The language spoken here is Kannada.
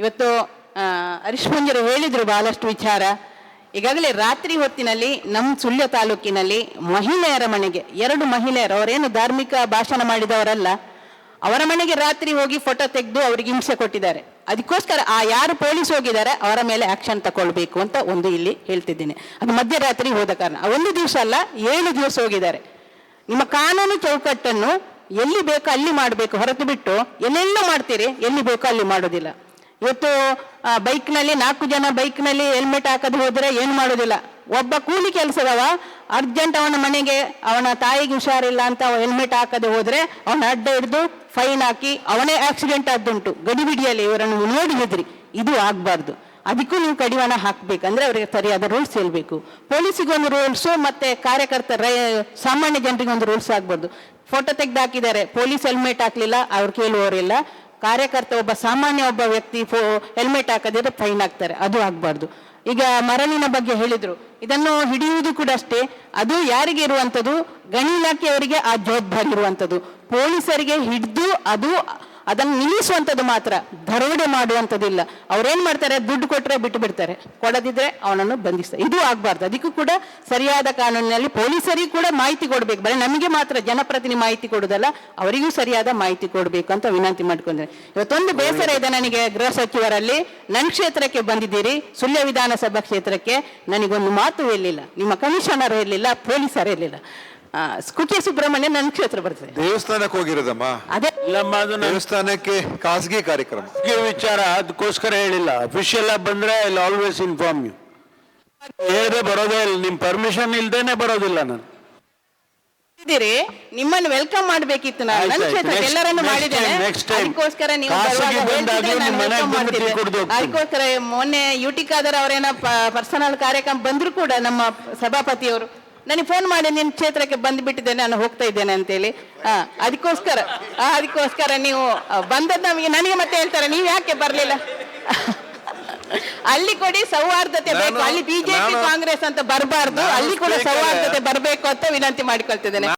ಇವತ್ತು ಆ, ಹೇಳಿದರು ಬಹಳಷ್ಟು ವಿಚಾರ. ಈಗಾಗಲೇ ರಾತ್ರಿ ಹೊತ್ತಿನಲ್ಲಿ ನಮ್ಮ ಸುಳ್ಯ ತಾಲೂಕಿನಲ್ಲಿ ಮಹಿಳೆಯರ ಮನೆಗೆ ಎರಡು ಮಹಿಳೆಯರು ಅವರೇನು ಧಾರ್ಮಿಕ ಭಾಷಣ ಮಾಡಿದವರಲ್ಲ ಅವರ ಮನೆಗೆ ರಾತ್ರಿ ಹೋಗಿ ಫೋಟೋ ತೆಗೆದು ಅವರಿಗೆ ಹಿಂಸೆ ಕೊಟ್ಟಿದ್ದಾರೆ. ಅದಕ್ಕೋಸ್ಕರ ಆ ಯಾರು ಪೊಲೀಸ್ ಹೋಗಿದ್ದಾರೆ ಅವರ ಮೇಲೆ ಆಕ್ಷನ್ ತಗೊಳ್ಬೇಕು ಅಂತ ಒಂದು ಇಲ್ಲಿ ಹೇಳ್ತಿದ್ದೀನಿ. ಅದು ಮಧ್ಯರಾತ್ರಿ ಹೋದ ಕಾರಣ. ಒಂದು ದಿವಸ ಅಲ್ಲ ಏಳು ದಿವಸ ಹೋಗಿದ್ದಾರೆ. ನಿಮ್ಮ ಕಾನೂನು ಚೌಕಟ್ಟನ್ನು ಎಲ್ಲಿ ಬೇಕೋ ಅಲ್ಲಿ ಮಾಡಬೇಕು. ಹೊರತು ಬಿಟ್ಟು ಎಲ್ಲೆಲ್ಲ ಮಾಡ್ತೀರಿ ಎಲ್ಲಿ ಬೇಕೋ ಅಲ್ಲಿ ಮಾಡೋದಿಲ್ಲ. ಇವತ್ತು ಬೈಕ್ನಲ್ಲಿ, ನಾಲ್ಕು ಜನ ಬೈಕ್ನಲ್ಲಿ ಹೆಲ್ಮೆಟ್ ಹಾಕದೆ ಹೋದ್ರೆ ಏನು ಮಾಡೋದಿಲ್ಲ. ಒಬ್ಬ ಕೂಲಿ ಕೆಲಸದವ, ಅರ್ಜೆಂಟ್ ಅವನ ಮನೆಗೆ, ಅವನ ತಾಯಿಗೆ ಹುಷಾರಿಲ್ಲ ಅಂತ ಹೆಲ್ಮೆಟ್ ಹಾಕದೆ ಹೋದ್ರೆ ಅವನ ಅಡ್ಡ ಹಿಡಿದು ಫೈನ್ ಹಾಕಿ ಅವನೇ ಆಕ್ಸಿಡೆಂಟ್ ಆದ್ದುಂಟು. ಗಡಿಬಿಡಿಯಲ್ಲಿ ಇವರನ್ನು ನೋಡಿದ್ರಿ ಇದು ಆಗ್ಬಾರ್ದು. ಅದಕ್ಕೂ ನೀವು ಕಡಿವಾಣ ಹಾಕ್ಬೇಕಂದ್ರೆ ಅವರಿಗೆ ಸರಿಯಾದ ರೂಲ್ಸ್ ಹೇಳ್ಬೇಕು. ಪೊಲೀಸಿಗೆ ಒಂದು ರೂಲ್ಸು ಮತ್ತೆ ಕಾರ್ಯಕರ್ತ ಸಾಮಾನ್ಯ ಜನರಿಗೆ ಒಂದು ರೂಲ್ಸ್ ಆಗ್ಬಾರ್ದು. ಫೋಟೋ ತೆಗೆದು ಹಾಕಿದ್ದಾರೆ. ಪೊಲೀಸ್ ಹೆಲ್ಮೆಟ್ ಹಾಕ್ಲಿಲ್ಲ, ಅವ್ರು ಕೇಳುವವರಿಲ್ಲ. ಕಾರ್ಯಕರ್ತ ಒಬ್ಬ ಸಾಮಾನ್ಯ ಒಬ್ಬ ವ್ಯಕ್ತಿ ಫೋ ಹೆಲ್ಮೆಟ್ ಹಾಕದಿದ್ರೆ ಫೈನ್ ಹಾಕ್ತಾರೆ ಅದು ಆಗಬಾರ್ದು. ಈಗ ಮರಳಿನ ಬಗ್ಗೆ ಹೇಳಿದ್ರು. ಇದನ್ನು ಹಿಡಿಯುವುದು ಕೂಡ ಅಷ್ಟೇ. ಅದು ಯಾರಿಗೆ ಇರುವಂಥದ್ದು? ಗಣಿ ಇಲಾಖೆಯವರಿಗೆ ಆ ಜವಾಬ್ದಾರಿ ಇರುವಂಥದ್ದು. ಪೊಲೀಸರಿಗೆ ಹಿಡಿದು ಅದು ಅದನ್ನು ನಿಲ್ಲಿಸುವಂಥದ್ದು ಮಾತ್ರ. ದರೋಡೆ ಮಾಡುವಂಥದ್ದಿಲ್ಲ. ಅವ್ರೇನು ಮಾಡ್ತಾರೆ? ದುಡ್ಡು ಕೊಟ್ಟರೆ ಬಿಟ್ಟು ಬಿಡ್ತಾರೆ. ಕೊಡದಿದ್ರೆ ಅವನನ್ನು ಬಂಧಿಸ್ತಾರೆ. ಇದು ಆಗಬಾರ್ದು. ಅದಕ್ಕೂ ಕೂಡ ಸರಿಯಾದ ಕಾನೂನಿನಲ್ಲಿ ಪೊಲೀಸರಿಗೂ ಕೂಡ ಮಾಹಿತಿ ಕೊಡಬೇಕು. ಬರೀ ನಮಗೆ ಮಾತ್ರ ಜನಪ್ರತಿನಿಧಿ ಮಾಹಿತಿ ಕೊಡೋದಲ್ಲ, ಅವರಿಗೂ ಸರಿಯಾದ ಮಾಹಿತಿ ಕೊಡಬೇಕು ಅಂತ ವಿನಂತಿ ಮಾಡ್ಕೊಂಡ್ರೆ. ಇವತ್ತೊಂದು ಬೇಸರ ಇದೆ ನನಗೆ ಗೃಹ ಸಚಿವರಲ್ಲಿ. ನನ್ನ ಕ್ಷೇತ್ರಕ್ಕೆ ಬಂದಿದ್ದೀರಿ. ಸುಳ್ಯ ವಿಧಾನಸಭಾ ಕ್ಷೇತ್ರಕ್ಕೆ. ನನಗೊಂದು ಮಾತು ಇರಲಿಲ್ಲ ನಿಮ್ಮ ಕಮಿಷನರ್ ಇರಲಿಲ್ಲ ಪೊಲೀಸರು ಇರಲಿಲ್ಲ ಕುಕ್ಕೆ ಸುಬ್ರಹ್ಮಣ್ಯ ನನ್ನ ಕ್ಷೇತ್ರ ಬರ್ತದೆ. ದೇವಸ್ಥಾನಕ್ಕೆ ಹೋಗಿರೋದಮ್ಮ? ಅದೇ. ಇಲ್ಲಮ್ಮ ಅದು ದೇವಸ್ಥಾನಕ್ಕೆ ಖಾಸಗಿ ಕಾರ್ಯಕ್ರಮ. ವಿಚಾರ ಅದಕ್ಕೋಸ್ಕರ ಹೇಳಿಲ್ಲ. ಅಫಿಷಿಯಲ್ ಆಗಿ ಬಂದ್ರೆ ಐ ಆಲ್ವೇಸ್ ಇನ್ಫಾರ್ಮ್ ಯು ಹೇಳದೆ ಬರೋದೇ ಇಲ್ಲ. ನಿಮ್ ಪರ್ಮಿಷನ್ ಇಲ್ದೇನೆ ಬರೋದಿಲ್ಲ ನಾನು. ಇದ್ದೀರಿ. ನಿಮ್ಮನ್ನು ವೆಲ್ಕಮ್ ಮಾಡಬೇಕಿತ್ತು ನಾನು. ನನ್ನ ಕ್ಷೇತ್ರಕ್ಕೆ ಎಲ್ಲರನ್ನು ಮಾಡಿದ್ದೇನೆ. time, ಅದಕ್ಕೋಸ್ಕರ ನೀವು. ಅದಕ್ಕೋಸ್ಕರ ಮೊನ್ನೆ ಯುಟಿ ಖಾದರ್ ಅವರೇನ ಪರ್ಸನಲ್ ಕಾರ್ಯಕ್ರಮ ಬಂದ್ರು ಕೂಡ ನಮ್ಮ ಸಭಾಪತಿಯವರು ನನಗೆ ಫೋನ್ ಮಾಡಿ ನಿನ್ನ ಕ್ಷೇತ್ರಕ್ಕೆ ಬಂದ್ಬಿಟ್ಟಿದ್ದೇನೆ ನಾನು ಹೋಗ್ತಾ ಇದ್ದೇನೆ ಅಂತೇಳಿ. ಆ, ಅದಕ್ಕೋಸ್ಕರ ಅದಕ್ಕೋಸ್ಕರ ನೀವು ಬಂದದ್ದು ನಮಗೆ ನನಗೆ ಮತ್ತೆ ಹೇಳ್ತಾರೆ ನೀವು ಯಾಕೆ ಬರಲಿಲ್ಲ? ಅಲ್ಲಿ ಕೊಡಿ ಸೌಹಾರ್ದತೆ ಬೇಕು ಅಲ್ಲಿ ಬಿಜೆಪಿ ಕಾಂಗ್ರೆಸ್ ಅಂತ ಬರಬಾರ್ದು ಅಲ್ಲಿ ಕೂಡ ಸೌಹಾರ್ದತೆ ಬರಬೇಕು ಅಂತ ವಿನಂತಿ ಮಾಡಿಕೊಳ್ತಿದ್ದೇನೆ.